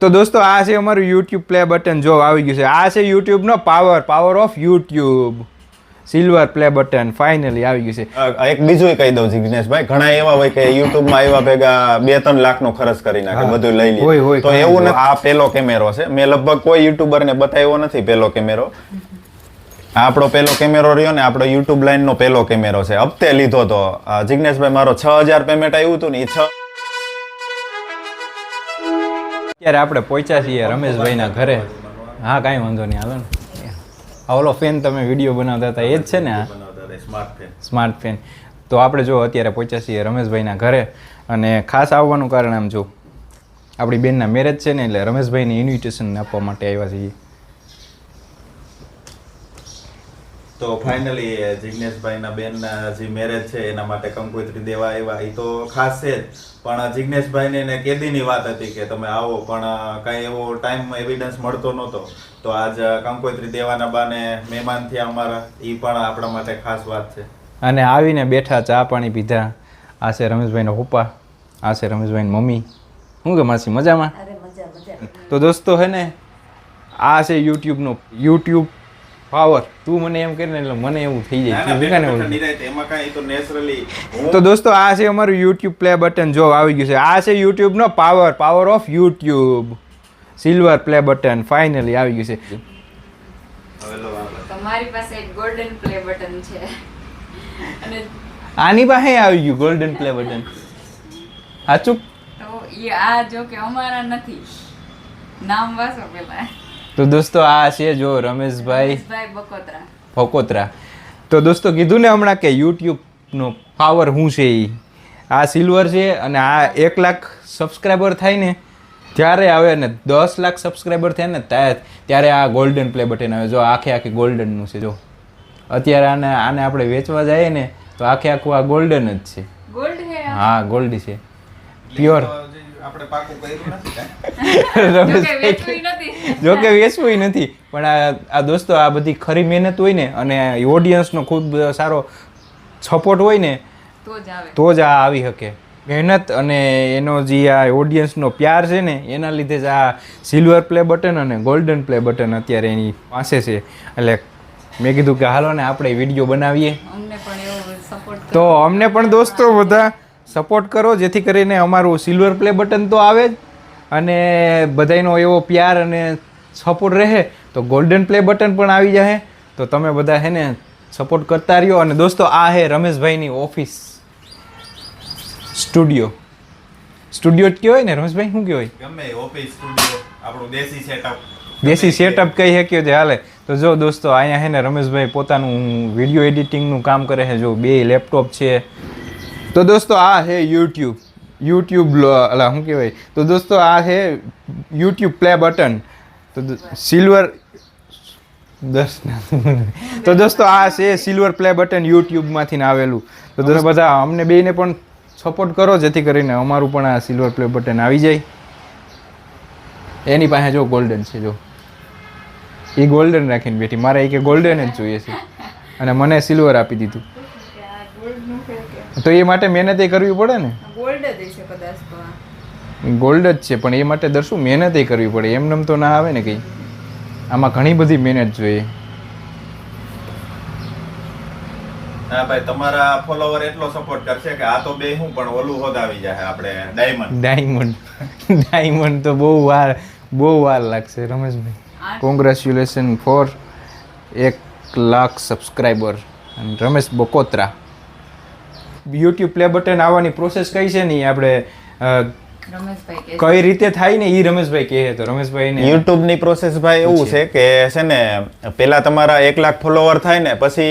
તો દોસ્તો આ છે અમારું યુટ્યુબ પ્લે બટન જો આવી ગયું છે. આ છે યુટ્યુબનો power power of YouTube silver play button finally આવી ગયું છે. એક બીજું કહી દઉં જિગ્નેશભાઈ ઘણા એવા હોય કે યુટ્યુબમાં આવ્યા ભેગા બે ત્રણ લાખ નો ખર્ચ કરી નાખે બધું લઈ લે. તો એવું આ પેલો કેમેરો છે. મેં લગભગ કોઈ યુટ્યુબર ને બતાવ્યો નથી પેલો કેમેરો. આપણો પેલો કેમેરો રહ્યો ને આપણો યુટ્યુબ લાઈન નો પેલો કેમેરો છે. હપ્તે લીધો તો. જિગ્નેશભાઈ મારો છ હજાર પેમેન્ટ આવ્યું હતું ને એ છ અત્યારે આપણે પહોંચ્યા છીએ રમેશભાઈના ઘરે. હા કાંઈ વાંધો નહીં હાલો ને. આ ઓલો ફેન તમે વીડિયો બનાવતા હતા એ જ છે ને આ? Smart fan. તો આપણે જો અત્યારે પહોંચ્યા છીએ રમેશભાઈના ઘરે અને ખાસ આવવાનું કારણ આમ જો આપણી બેનના મેરેજ છે ને એટલે રમેશભાઈને ઇન્વિટેશન આપવા માટે આવ્યા છીએ. તો ફાઇનલી જિગ્નેશભાઈના બેનના જે મેરેજ છે એના માટે કંકોત્રી દેવા આવ્યા. એ તો ખાસ છે જ. પણ જિગ્નેશભાઈને એને કેદીની વાત હતી કે તમે આવો પણ કાંઈ એવો ટાઈમ એવિડન્સ મળતો નહોતો. તો આજ કંકોત્રી દેવાના બાને મહેમાન થયા અમારા. એ પણ આપણા માટે ખાસ વાત છે. અને આવીને બેઠા ચા પાણી પીધા. આ છે રમેશભાઈનો પપ્પા. આ છે રમેશભાઈની મમ્મી. શું કે માસી મજામાં? અરે મજા મજા. તો દોસ્તો હે ને આ છે યુટ્યુબનો યુટ્યુબ પાવર. તું મને એમ કરીને એટલે મને એવું થઈ જાય. તું દોસ્તો આ છે અમારું યુટ્યુબ પ્લે બટન જો આવી ગયું છે. આ છે યુટ્યુબનો power power of YouTube silver play button finally આવી ગયું છે. તમારી પાસે એક ગોલ્ડન પ્લે બટન છે. અને આની પાસે આવી ગયું ગોલ્ડન પ્લે બટન સાચું તો આ જો કે અમારા નથી. નામ વાસો પેલા. તો દોસ્તો આ છે જો રમેશભાઈ બકોત્રા. ફકોતરા તો દોસ્તો કીધું ને હમણાં કે યુટ્યુબનો પાવર શું છે એ આ સિલ્વર છે અને આ એક લાખ સબસ્ક્રાઈબર થાય ને ત્યારે આવે ને દસ લાખ સબસ્ક્રાઈબર થાય ને ત્યાં- ત્યારે આ ગોલ્ડન પ્લે બટન આવે. જો આખે આખી ગોલ્ડનનું છે જો. અત્યારે આને આને આપણે વેચવા જઈએ ને તો આખે આખું આ ગોલ્ડન જ છે? હા ગોલ્ડ છે. પ્યોર આપણે પાકું કર્યું નથી જો કે જો કે વેચવું નથી પણ આ આ દોસ્તો આ બધી ખરી મહેનત હોય ને અને ઓડિયન્સનો ખૂબ સારો સપોર્ટ હોય ને તો જ આવે. તો જ આ આવી શકે. મહેનત અને એનો જે આ ઓડિયન્સનો પ્યાર છે ને એના લીધે જ આ સિલ્વર પ્લે બટન અને ગોલ્ડન પ્લે બટન અત્યારે એની પાસે છે. એટલે મેં કીધું કે હાલો ને આપણે વીડિયો બનાવીએ. અમને પણ એવો સપોર્ટ તો અમને પણ દોસ્તો બધા સપોર્ટ કરો જેથી કરીને અમારું સિલ્વર પ્લે બટન તો આવે જ અને બધાયનો એવો પ્યાર અને સપોર્ટ રહે તો ગોલ્ડન પ્લે બટન પણ આવી જાય તો તમે બધા હે ને સપોર્ટ કરતા રહ્યો અને દોસ્તો આ હે રમેશભાઈની ઓફિસ સ્ટુડિયો સ્ટુડિયો કહેવાય ને? રમેશભાઈ શું કહેવાય ગમે ઓફિસ સ્ટુડિયો આપણું દેશી સેટઅપ દેશી સેટઅપ કહી શક્યો છે હાલે. તો જો દોસ્તો અહીંયા હે ને રમેશભાઈ પોતાનું વીડિયો એડિટિંગનું કામ કરે છે જો બે લેપટોપ છે તો દોસ્તો આ છે યુટ્યુબ યુટ્યુબ અલા શું કહેવાય? તો દોસ્તો આ છે યુટ્યુબ પ્લે બટન તો સિલ્વર દસ તો દોસ્તો આ છે સિલ્વર પ્લે બટન યુટ્યુબમાંથી આવેલું. તો દોસ્તો બધા અમને બેને પણ સપોર્ટ કરો જેથી કરીને અમારું પણ આ સિલ્વર પ્લે બટન આવી જાય. એની પાસે જો ગોલ્ડન છે જો. એ ગોલ્ડન રાખીને બેઠી. મારે એ કે ગોલ્ડન જ જોઈએ છે. અને મને સિલ્વર આપી દીધું. તો એ માટે મહેનત એ કરવી પડે ને? ગોલ્ડ જ છે કદાચ તો ગોલ્ડ જ છે પણ એ માટે દર્શું મહેનત એ કરવી પડે? એમનેમ તો ના આવે ને કંઈ. આમાં ઘણી બધી મહેનત જોઈએ. હા ભાઈ તમારા ફોલોવર એટલો સપોર્ટ કરશે કે આ તો બે હું પણ ઓલું હોદ આવી જાય આપણે ડાયમંડ ડાયમંડ ડાયમંડ તો બહુ વાર બહુ વાર લાગશે રમેશભાઈ. કોંગ્રેચ્યુલેશન ફોર એક લાખ સબસ્ક્રાઈબર અને Ramesh Bakotra. YouTube play button આવવાની પ્રોસેસ કઈ છે ને આપણે કઈ રીતે થાય ને એ રમેશભાઈ કહે તો રમેશભાઈને યુટ્યુબની પ્રોસેસ ભાઈ એવું છે કે છે ને પેલા તમારા એક લાખ ફોલોવર થાય ને પછી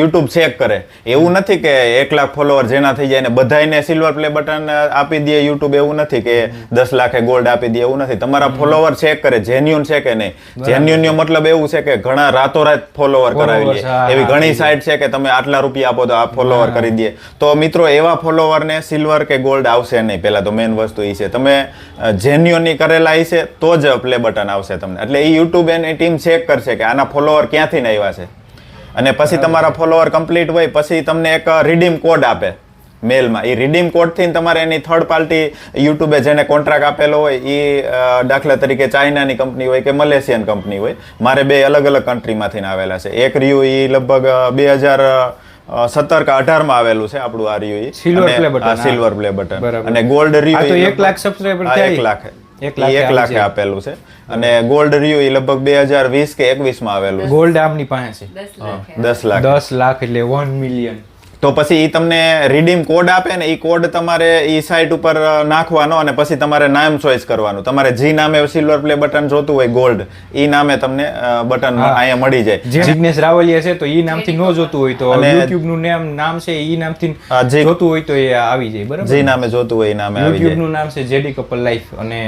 યુટ્યુબ ચેક કરે. એવું નથી કે એક લાખ ફોલોવર જેના થઈ જાય ને બધાયને સિલ્વર પ્લે બટન આપી દે યુટ્યુબ એવું નથી કે દસ લાખે ગોલ્ડ આપી દે એવું નથી. તમારા ફોલોવર ચેક કરે જેન્યુન છે કે નહીં? જેન્યુન નો મતલબ એવું છે કે ઘણા રાતોરાત ફોલોવર કરાવી લે એવી ઘણી સાઇટ છે કે તમે આટલા રૂપિયા આપો તો આ ફોલોવર કરી દે. તો મિત્રો એવા ફોલોવર ને સિલ્વર કે ગોલ્ડ આવશે નહીં. પેલા તો મેન વસ્તુ એ છે. તમે જેન્યુઅનની કરેલા હશે તો જ પ્લે બટન આવશે તમને. એટલે એ યુટ્યુબ એની ટીમ ચેક કરશે કે આના ફોલોવર ક્યાંથી ને આવ્યા છે. અને પછી તમારા ફોલોવર કમ્પ્લીટ હોય પછી તમને એક રિડીમ કોડ આપે મેલમાં એ રિડીમ કોડથી તમારે એની થર્ડ પાર્ટી યુટ્યુબે જેને કોન્ટ્રાક્ટ આપેલો હોય એ દાખલા તરીકે ચાઇનાની કંપની હોય કે મલેશિયન કંપની હોય મારે બે અલગ અલગ કન્ટ્રીમાંથી આવેલા છે. એક રહ્યું એ લગભગ બે હજાર સત્તર કે અઢારમાં આવેલું છે આપણું આ રહ્યું. સિલ્વર પ્લે બટન અને ગોલ્ડ રહ્યું તો એક લાખ સબસ્ક્રાઈબર એક લાખ. એક લાખ. આપેલું છે. અને ગોલ્ડ રિયુ એ લગભગ બે હજાર વીસ કે એકવીસમાં આવેલું ગોલ્ડ આમની પાસે. છે દસ લાખ. દસ લાખ. દસ લાખ એટલે વન મિલિયન તો પછી ઈ તમને રિડીમ કોડ આપે ને ઈ કોડ તમારે ઈ સાઇટ ઉપર નાખવાનો અને પછી તમારે નામ ચોઈસ કરવાનું. તમારે જી નામે સિલ્વર પ્લે બટન જોતું હોય ગોલ્ડ ઈ નામે તમને બટન. અહીંયા મળી જાય. જિગ્નેશ રાવલિયા છે તો ઈ નામથી ન જોતું હોય તો અને- યુટ્યુબનું નામ નામ છે ઈ નામથી જોતું હોય તો એ આવી જાય બરાબર? જી નામે જોતું હોય એ નામે આવી નું નામ છે જેડી કપલ લાઈફ અને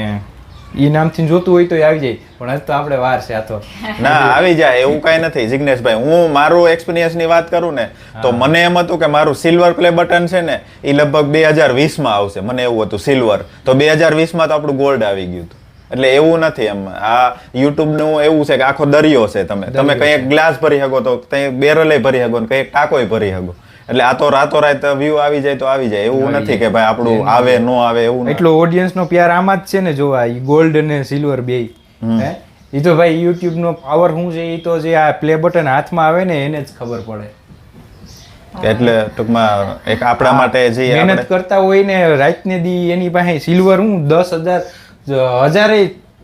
ઈ નામથી જોતું હોય તો આવી જાય. પણ હજી તો આપણે વાર છે આ તો. ના આવી જાય એવું કઈ નથી જિગ્નેશભાઈ. હું મારું એક્સપિરિયન્સની વાત કરું ને તો મને એમ હતું કે મારું સિલ્વર પ્લે બટન છે ને એ લગભગ બે હજારમાં આવશે. મને એવું હતું સિલ્વર તો બે હજારમાં તો આપણું ગોલ્ડ આવી ગયું હતું. એટલે એવું નથી એમ. આ યુટ્યુબનું એવું છે કે આખો દરિયો છે તમે. તમે કઈ ગ્લાસ ભરી શકો તો કઈ બેરલે ભરી શકો ને કઈ એક ભરી શકો. એટલે આ તો રાતોરાત વ્યૂ આવી જાય તો આવી જાય એવું નથી કે ભાઈ આપણું આવે નો આવે એવું એટલો ઓડિયન્સ નો પ્યાર આમાં જ છે ને જોવા ગોલ્ડ અને સિલ્વર બે હે? ઈ તો ભાઈ યુટ્યુબ નો પાવર શું છે એ તો જે આ પ્લે બટન હાથમાં આવે ને એને જ ખબર પડે. એટલે ટૂંકમાં એક આપણા માટે જે મહેનત કરતા હોય ને રાતને દી એની પાસે સિલ્વર હું દસ હજાર હજારે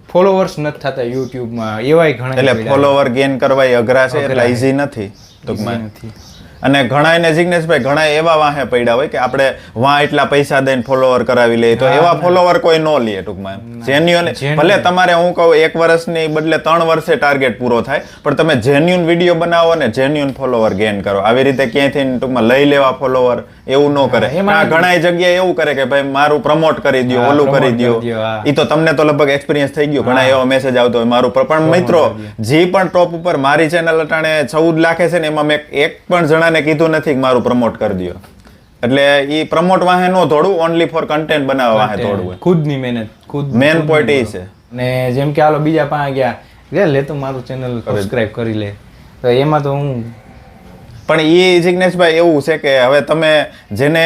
ફોલોવર્સ નથી થતા યુટ્યુબમાં એવાય ઘણા એટલે ફોલોવર ગેઇન કરવા એ અઘરા છે એટલે ઇઝી નથી ટૂંકમાં. નથી. અને ઘણા એને જિજ્ઞેશભાઈ ઘણા એવા વાહે પડ્યા હોય કે આપણે વાહ એટલા પૈસા દઈને ફોલોવર કરાવી લઈએ. તો એવા ફોલોવર કોઈ ન લે ટૂંકમાં. જેન્યુઅન ભલે તમારે હું કહું એક વર્ષની બદલે ત્રણ વર્ષે ટાર્ગેટ પૂરો થાય પણ તમે જેન્યુન વીડિયો બનાવો અને જેન્યુન ફોલોવર ગેઇન કરો. આવી રીતે ક્યાંયથી ટૂંકમાં લઈ લેવા ફોલોવર એવું ન કરે. ઘણા જગ્યાએ એવું કરે કે ભાઈ મારું પ્રમોટ કરી દો ઓલું કરી દો. ઈ તો તમને તો લગભગ એક્સપિરિયન્સ થઈ ગયો. ઘણા એવો મેસેજ આવતો હોય મારું પણ મિત્રો જે પણ ટોપ ઉપર મારી ચેનલ અટાણે ચૌદ લાખે છે ને એમાં મેં એક પણ જણાને કીધું નથી કે મારું પ્રમોટ કરી દો એટલે ઈ પ્રમોટ વાહે નો થોડું ઓનલી ફોર કન્ટેન્ટ બનાવવા વાહે થોડું ખુદની મહેનત ખુદ મેન પોઈન્ટ એ છે. ને જેમ કે આલો બીજા પાસે ગયા લે લે તું મારું ચેનલ સબસ્ક્રાઇબ કરી લે. તો એમાં તો હું પણ એ જિગ્નેશભાઈ એવું છે કે હવે તમે જેને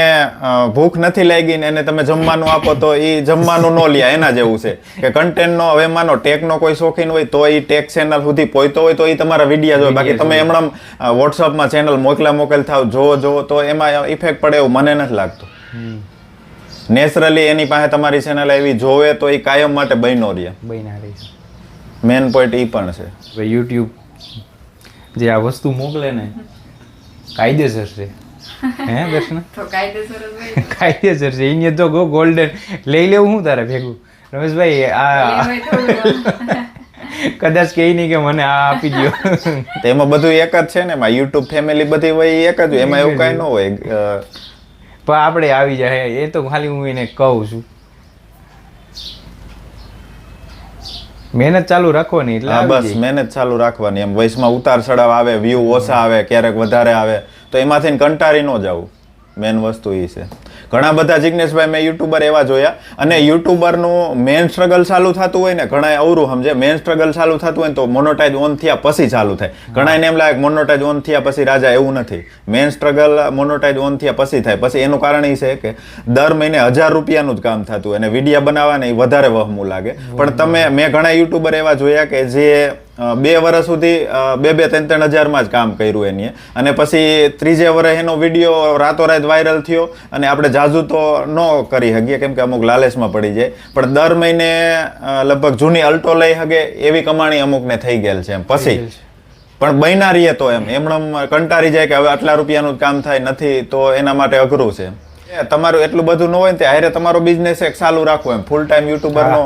ભૂખ નથી લાગી ને એને તમે જમવાનું આપો તો એ જમવાનું ન લ્યા એના જેવું છે. કે કન્ટેન્ટનો હવે માનો ટેકનો કોઈ શોખીન હોય તો એ ટેક ચેનલ સુધી પહોંચતો હોય તો એ તમારા વિડીયા જોવે. બાકી તમે એમણામ વોટ્સઅપમાં ચેનલ મોકલા મોકલ થાવ જો જો તો એમાં ઇફેક્ટ પડે એવું મને નથી લાગતું. નેચરલી એની પાસે તમારી ચેનલ એવી જોવે તો એ કાયમ માટે બન્યો રહે. બન્યા રહી મેન પોઈન્ટ એ પણ છે. યુટ્યુબ જે આ વસ્તુ મોકલે ને કાયદેસર છે. હે દર્શન? તો કાયદેસર કાયદેસર છે. એને તો ગો ગોલ્ડન લઈ લેવું હું તારે ભેગું? રમેશભાઈ આ કદાચ કે નહીં કે મને આ આપી દો તો એમાં બધું એક જ છે ને? એમાં યુટ્યુબ ફેમિલી બધી હોય એક જ એમાં એવું કાંઈ ન હોય. પણ આપણે આવી જાય. એ તો ખાલી હું એને કહું છું. મહેનત ચાલુ રાખવાની એટલે હા બસ મહેનત ચાલુ રાખવાની. એમ વયસમાં ઉતાર ચડાવ આવે વ્યૂ ઓછા આવે ક્યારેક વધારે આવે તો એમાંથી કંટાળી ન જવું મેન વસ્તુ એ છે. ઘણા બધા જિગ્નેશભાઈ મેં યુટ્યુબર એવા જોયા અને યુટ્યુબરનું મેન સ્ટ્રગલ ચાલુ થતું હોય ને ઘણા અવરું સમજે. મેન સ્ટ્રગલ ચાલુ થતું હોય ને તો મોનોટાઇઝ ઓન થયા પછી ચાલુ થાય. ઘણા એને એમ લાગે મોનોટાઇઝ ઓન થયા પછી રાજા એવું નથી. મેન સ્ટ્રગલ મોનોટાઇઝ ઓન થયા પછી થાય. પછી એનું કારણ એ છે કે દર મહિને હજાર રૂપિયાનું જ કામ થતું અને વિડીયા બનાવવાને એ વધારે વહમું લાગે. પણ તમે મેં ઘણા યુટ્યુબર એવા જોયા કે જે બે વર્ષ સુધી બે બે ત્રણ ત્રણ હજારમાં જ કામ કર્યું એની. અને પછી ત્રીજે વર્ષ એનો વીડિયો રાતોરાત વાયરલ થયો અને આપણે જાજુ તો ન કરી શકીએ કેમ કે અમુક લાલચમાં પડી જાય. પણ દર મહિને લગભગ જૂની અલ્ટો લઈ શકે એવી કમાણી અમુકને થઈ ગયેલ છે એમ પછી. પણ બૈના રહીએ તો એમ એમણે કંટાળી જાય કે હવે આટલા રૂપિયાનું જ કામ થાય નથી તો એના માટે અઘરું છે તમારું એટલું બધું ન હોય ને હારે તમારો બિઝનેસ એક ચાલુ રાખવો એમ. ફૂલ ટાઈમ યુટ્યુબર નો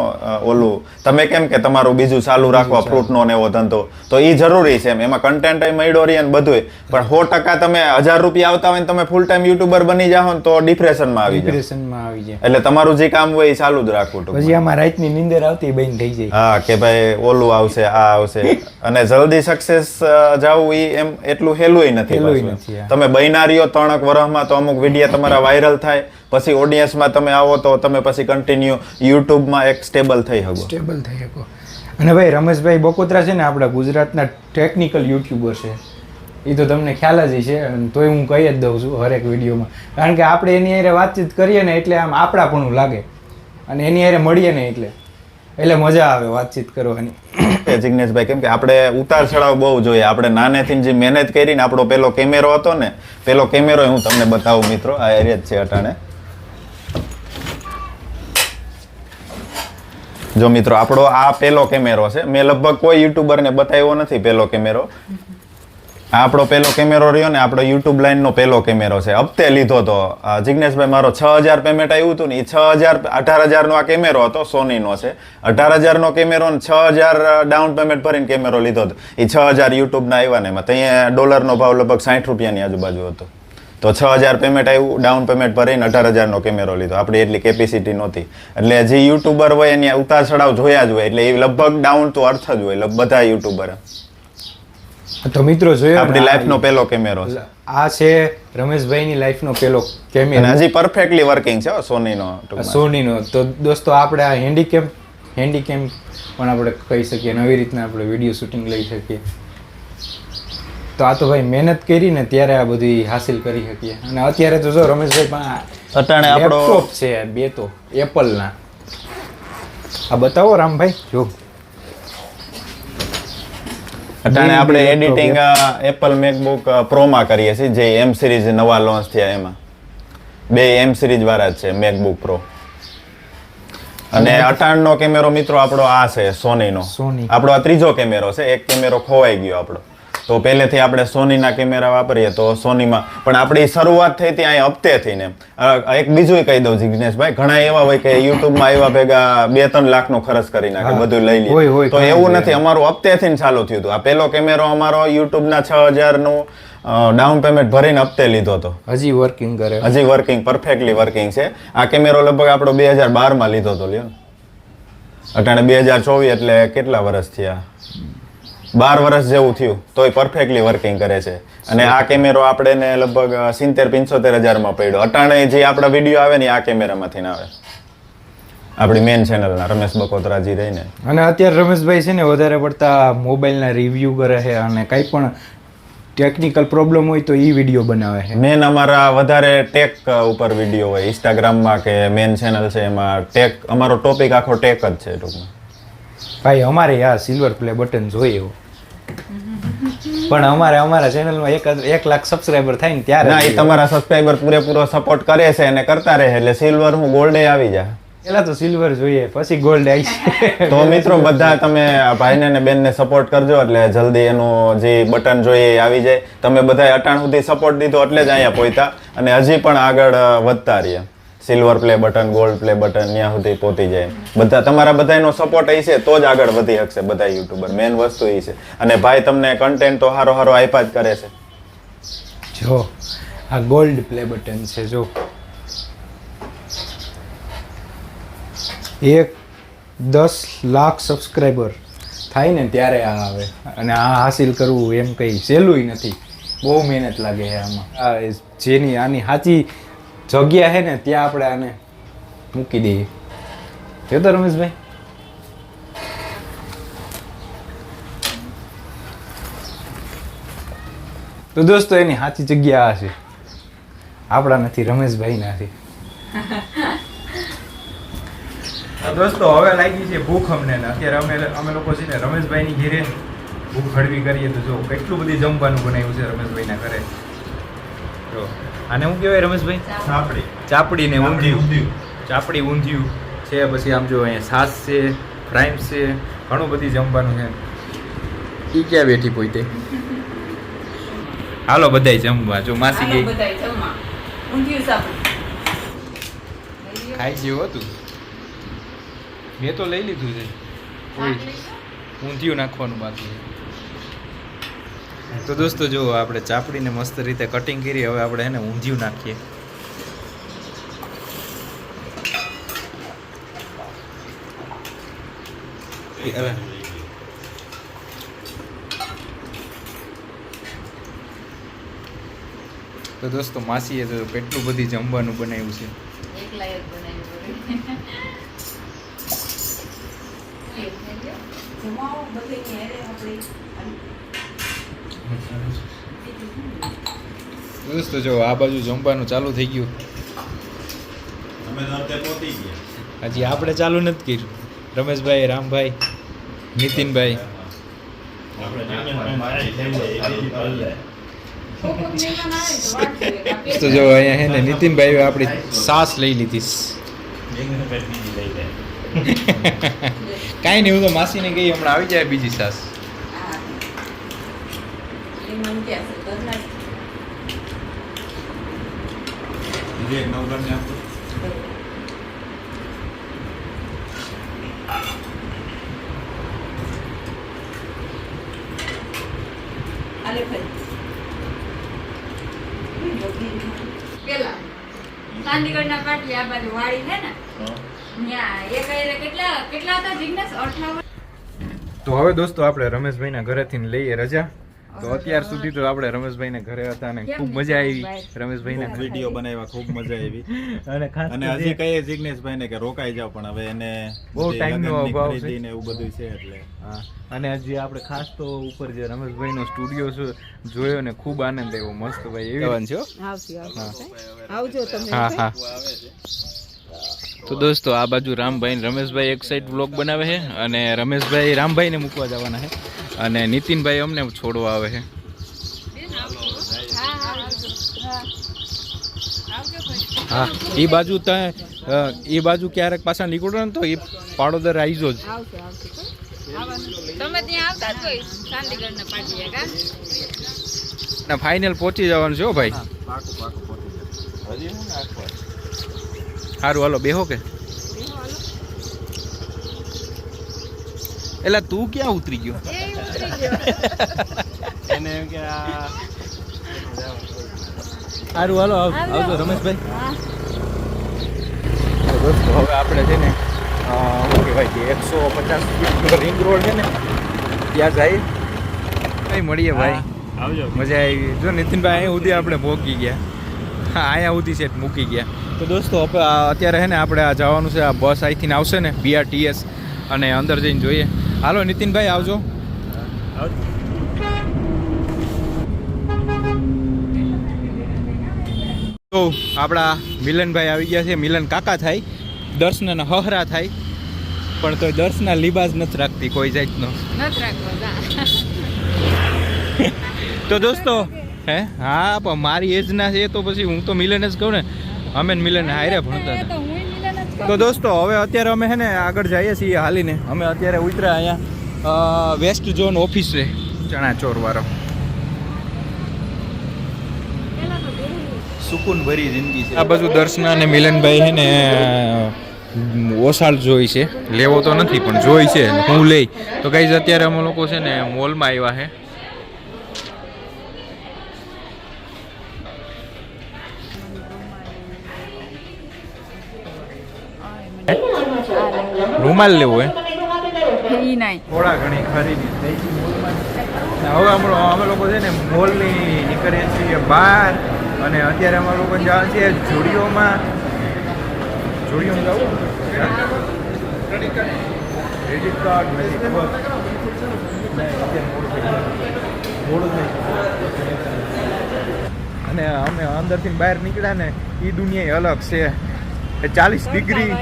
ઓલું. તમે કેમ કે તમારું બીજું ચાલુ રાખવા ફ્રૂટ નો ને એવો ધંધો. તો એ જરૂરી છે એમ. એમાં કન્ટેન્ટ મળ્યો રહે ને બધું પણ સો ટકા તમે હજાર રૂપિયા આવતા હોય ને તમે ફૂલ ટાઈમ યુટ્યુબર બની જાઓ ને તો ડિપ્રેશનમાં આવી ડિપ્રેશનમાં આવી જાય એટલે તમારું જે કામ હોય એ ચાલુ જ રાખવું પછી આમાં રાતની નીંદર આવતી એ બંધ થઈ જાય. હા કે ભાઈ ઓલું આવશે આ આવશે. અને જલ્દી સક્સેસ જાવું ઈ એમ એટલું હેલું નથી, તમે બૈનારીઓ ત્રણક વર્ષમાં તો અમુક વીડિયો તમારા વાયરલ થાય, પછી ઓડિયન્સમાં તમે આવો તો તમે પછી કન્ટિન્યુ યુટ્યુબમાં એક સ્ટેબલ થઈ શકો. સ્ટેબલ થઈ શકો. અને ભાઈ, રમેશભાઈ બકોત્રા છે ને આપણા ગુજરાતના ટેકનિકલ યુટ્યુબર છે. એ તો તમને ખ્યાલ જ છે તોય હું કહી જ દઉં છું હરેક વિડીયોમાં. કારણ કે આપણે એની હારે વાતચીત કરીએ ને એટલે આમ આપણા પણ લાગે. અને એની હારે મળીએ ને એટલે. એટલે મજા આવે વાતચીત કરવાની. જિગ્નેશભાઈ, કેમ કે આપણે ઉતાર ચડાવ બહુ જોઈએ. આપણે નાનેથી જે મહેનત કરીને આપણો પેલો કેમેરો હતો ને, પેલો કેમેરો હું તમને બતાવું મિત્રો. આ એરિયા છે અટાણે. જો મિત્રો, આપણો આ પેલો કેમેરો છે. મેં લગભગ કોઈ યુટ્યુબરને બતાવ્યો નથી પેલો કેમેરો. આપણો પહેલો કેમેરો રહ્યો ને આપણો યુટ્યુબ લાઈનનો પહેલો કેમેરો છે. હપ્તે લીધો હતો જિજ્ઞેશભાઈ મારો છ હજાર પેમેન્ટ આવ્યું હતું ને એ છ હજાર, અઢાર હજારનો આ કેમેરો હતો, સોનીનો છે. અઢાર હજારનો કેમેરો ને છ હજાર ડાઉન પેમેન્ટ ભરીને કેમેરો લીધો હતો. એ છ હજાર યુટ્યુબના આવ્યા ને એમાં. ત્યાં ડોલરનો ભાવ લગભગ સાઠ રૂપિયાની આજુબાજુ હતો. તો છ હજાર પેમેન્ટ આવ્યું ડાઉન પેમેન્ટ ભરીને અઢાર હજારનો કેમેરો લીધો. આપણી એટલી કેપેસિટી નહોતી. એટલે જે યુટ્યુબર હોય એની ઉતાર ચડાવ જોયા જ હોય. એટલે એ લગભગ ડાઉન તો અર્થ જ હોય બધા યુટ્યુબર તો મિત્રો જોયો આપણી લાઈફનો પેલો કેમેરો છે. આ છે રમેશભાઈની લાઈફનો પેલો કેમેરો હજી પરફેક્ટલી વર્કિંગ છે સોનીનો સોનીનો. તો દોસ્તો આપણે આ હેન્ડીકેમ હેન્ડીકેમ પણ આપણે કહી શકીએ નવી રીતના આપણે વીડિયો શૂટિંગ લઈ શકીએ. તો આ તો ભાઈ મહેનત કરી ને ત્યારે આ બધી હાસિલ કરી શકીએ. અને અત્યારે તો જો રમેશભાઈ પણ અટાણે આપણો છે બે તો એપલના આ બતાવો રામભાઈ જો. અટાણે આપણે એડિટિંગ એપલ મેકબુક પ્રોમાં કરીએ છીએ જે એમ સિરીઝ નવા લોન્ચ થયા એમાં. બે એમ સિરીઝ વાળા જ છે મેકબુક પ્રો અને અટાણનો કેમેરો મિત્રો આપણો આ છે સોનીનો. આપણો આ ત્રીજો કેમેરો છે એક કેમેરો ખોવાઈ ગયો આપણો. તો પહેલેથી આપણે સોનીના કેમેરા વાપરીએ તો સોનીમાં પણ આપણી શરૂઆત થઈ હતી અહીંયા હપ્તેથી થઈને એક બીજું કહી દઉં જિજ્ઞેશભાઈ ઘણા એવા હોય કે યુટ્યુબમાં આવ્યા ભેગા બે ત્રણ લાખનો ખર્ચ કરી નાખે બધું લઈ લે. તો એવું નથી અમારું હપ્તેથી ચાલુ થયું હતું. આ પેલો કેમેરો અમારો યુટ્યુબના છ હજારનું ડાઉન પેમેન્ટ ભરીને હપ્તે લીધો હતો. હજી વર્કિંગ કરે. હજી વર્કિંગ પરફેક્ટલી વર્કિંગ છે. આ કેમેરો લગભગ આપણો બે હજાર બારમાં લીધો હતો લ્યો. અટાણે બે હજાર ચોવીસ એટલે કેટલા વર્ષ થયા? બાર વર્ષ જેવું થયું તોય પરફેક્ટલી વર્કિંગ કરે છે. અને આ કેમેરો આપણે ને લગભગ સિત્તેર પંચોતેર હજારમાં પડ્યો. અટાણે જે આપણા વીડિયો આવે ને આ કેમેરામાંથી ના આવે. આપણી મેન ચેનલના રમેશ બકોતરાજી રહીને. અને અત્યારે રમેશભાઈ છે ને વધારે પડતા મોબાઈલના રિવ્યૂ કરે છે અને કંઈ પણ ટેકનિકલ પ્રોબ્લેમ હોય તો એ વીડિયો બનાવે છે. મેન અમારા વધારે ટેક ઉપર વીડિયો હોય. ઇન્સ્ટાગ્રામમાં કે મેન ચેનલ છે એમાં ટેક અમારો ટોપિક આખો ટેક જ છે ટૂંકમાં. ભાઈ અમારે આ સિલ્વર પ્લે બટન જોઈએ એવું. પણ અમારે અમારા ચેનલમાં એક એક લાખ સબસ્ક્રાઈબર થાય ને ત્યારે ના એ તમારા સબસ્ક્રાઈબર પૂરેપૂરો સપોર્ટ કરે છે અને કરતા રહે એટલે સિલ્વર હું ગોલ્ડે આવી જાય પેલા તો સિલ્વર જોઈએ પછી ગોલ્ડ આવી તો મિત્રો બધા તમે આ ભાઈને ને બેનને સપોર્ટ કરજો એટલે જલ્દી એનું જે બટન જોઈએ એ આવી જાય. તમે બધા અટાણ સુધી સપોર્ટ દીધો એટલે જ અહીંયા પહોંચતા અને હજી પણ આગળ વધતા રહીએ. Silver play button gold play button ત્યાં સુધી પહોંચી જાય. બધા, તમારા બધાનો સપોર્ટ એ છે, તો જ આગળ વધી શકશે બધા યુટ્યુબર મેન વસ્તુ એ છે. અને ભાઈ, તમને કન્ટેન્ટ તો હારો હારો આપ્યા જ કરે છે. જો, આ ગોલ્ડ પ્લે બટન છે, જો. એક દસ લાખ સબસ્ક્રાઈબર થાય ને ત્યારે આ આવે. અને આ હાસિલ કરવું એમ કંઈ સહેલું નથી. બહુ મહેનત લાગે છે આમાં. આ જેની, આની સાચી જગ્યા છે ને, ત્યાં આપણે આને મૂકી દઈએ. જો તો રમેશભાઈ? તો દોસ્તો, એની સાચી જગ્યા આ છે. આપણા નથી, રમેશભાઈ નથી દોસ્તો, હવે લાગી છે ભૂખ અમને અત્યારે અમે અમે લોકો છે ને રમેશભાઈની ઘેરે ભૂખ હળવી કરીએ તો જો, કેટલું બધી જમવાનું બનાવ્યું છે રમેશભાઈના ઘરે. જો આને શું કહેવાય રમેશભાઈ? ચાપડી. ચાપડી ને ઊંધિયું. ચાપડી ઊંધિયું છે પછી આમ જો અહીંયા સાસ છે ફ્રાઈમ્સ છે ઘણું બધી જમવાનું છે. એ ક્યાં બેઠી પોઈતે હાલો બધાય જમવા. જો માસી ગઈ. ખાઈ જેવું હતું. મેં તો લઈ લીધું છે. ઊંધિયું નાખવાનું બાકી છે. તો દોસ્તો જો આપણે ચાપડીને મસ્ત રીતે કટિંગ કરી હવે આપણે એને ઊંધિયું નાખીએ. તો દોસ્તો માસીએ તો કેટલું બધી જમવાનું બનાવ્યું છે. બનાવ્યું જમાવો બધાયની હારે આપણે દોસ્તો જો આ બાજુ જમવાનું ચાલુ થઈ ગયું. અમે તો અત્યારે પહોંચી ગયા. હજી આપણે ચાલુ નથી કર્યું. રમેશભાઈ રામભાઈ નીતિનભાઈ. તો જો અહીંયા હે ને નીતિનભાઈ આપણી સાસ લઈ લીધી. કાંઈ નહીં હું તો માસીને ગઈ હમણાં આવી જાય બીજી સાસ. બીજું એક નવગણને આપો. પેલા ચાંદીગઢના પાટલી આ બાજુ વાળી છે ને તો હવે દોસ્તો આપણે રમેશભાઈના ઘરેથી લઈએ રજા તો અત્યાર સુધી તો આપણે રમેશભાઈને ઘરે હતા અને ખૂબ મજા આવી રમેશભાઈને. વીડિયો બનાવ્યા ખૂબ મજા આવી. અને ખાસ અને હજી કહીએ જિગ્નેશભાઈને કે રોકાઈ જાવ પણ હવે એને બહુ ટાઈમ ટાઈમનો અભાવ છે. ને એવું બધું છે એટલે. હા. અને હજી આપણે ખાસ તો ઉપર જે રમેશભાઈનો સ્ટુડિયો છે જોયો ને ખૂબ આનંદ આવ્યો મસ્ત ભાઈ એવી આવજો તમે હા હા. તો દોસ્તો આ બાજુ રામભાઈ રમેશભાઈ એક સાઈડ વ્લોગ બનાવે છે અને રમેશભાઈ રામભાઈને મૂકવા જવાના છે અને નીતિનભાઈ અમને છોડવા આવે છે. હા એ બાજુ ત્યાં એ બાજુ ક્યારેક પાછા નીકળો ને તો એ પાડોદર આવીજો જ. ને ફાઇનલ પહોંચી જવાનું છે હો ભાઈ પાકું પાકું પહોંચી જાય હજી શું નાખવા સારું હાલો બેહો કે. એટલે તું ક્યાં ઉતરી ગયો? એને એમ કે આ સારું હાલો આવજો રમેશભાઈ. દોસ્તો હવે આપણે છે ને શું કહેવાય કે એકસો પચાસ રિંગ રોડ છે ને ત્યાં જાય. કઈ મળીએ ભાઈ. આવજો. મજા આવી. જો નીતિનભાઈ અહીં સુધી આપણે પહોંચી ગયા. અહીંયા સુધી સેટ મૂકી ગયા. તો દોસ્તો અત્યારે હે ને આપણે આ જવાનું છે આ બસ અહીંથી આવશે ને બીઆરટીએસ અને અંદર જઈને જોઈએ. હાલો નીતિનભાઈ આવજો. તો આપણા મિલનભાઈ આવી ગયા છે મિલન કાકા થાય દર્શનના હહરા થાય પણ તોય દર્શના લિબાસ નથી રાખતી કોઈ જાતનો. તો દોસ્તો હે? હા પણ મારી એજના છે તો પછી હું તો મિલન જ કહું ને. અમે મિલન હારે ભણતા હતા. તો હું મિલન જ તો દોસ્તો હવે અત્યારે અમે છે ને આગળ જઈએ છીએ હાલીને. અમે અત્યારે ઉતર્યા અહીંયા વેસ્ટ ઝોન ઓફિસ છે ચણા ચોર વાળો સુકૂન ભરી જિંદગી છે. આ બાજુ દર્શના અને મિલનભાઈ છે ને ઓસાળ જોઈ છે. લેવો તો નથી પણ જોઈ છે. હું લઈ. તો કઈ અત્યારે અમે લોકો છે ને મોલમાં આવ્યા છે રૂમાલ લેવો હે? ઈ નહીં થોડા ઘણી ખરીદી થઈ. હવે અમે અમે લોકો છે ને મોલની નીકળીએ છીએ બહાર અને અત્યારે અમે લોકો જવા છીએ જોડીઓમાં. જુડિયોમાં જવું? ક્રેડિટ કાર્ડ નથી મોડું થઈ. અને અમે અંદરથી બહાર નીકળ્યા ને એ દુનિયા અલગ છે. એ ચાલીસ ડિગ્રી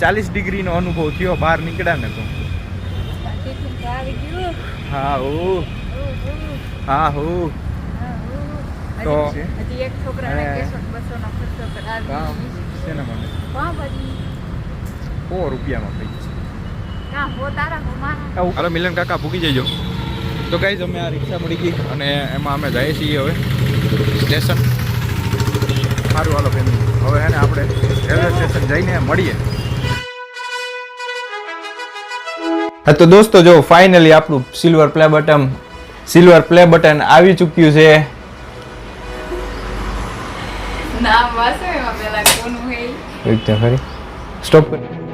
ચાલીસ ડિગ્રીનો અનુભવ થયો બહાર નીકળ્યા ને તો. હા હો. હા હો. તો એક છોકરાને સો રૂપિયામાં તારા હાલો મિલન કાકા ભૂકી જજો. તો કઈ અમે આ રિક્ષા મળી ગઈ અને એમાં અમે જઈએ છીએ હવે. સ્ટેશન સારું હાલો ફેમિલી હવે હે ને આપણે રેલવે સ્ટેશન જઈને મળીએ. હા તો દોસ્તો જો ફાઇનલી આપણું silver play button silver play button આવી ચૂક્યું છે. નામ વાસો એમાં પેલા કોનું હે ઈ? ખરી. સ્ટોપ કરી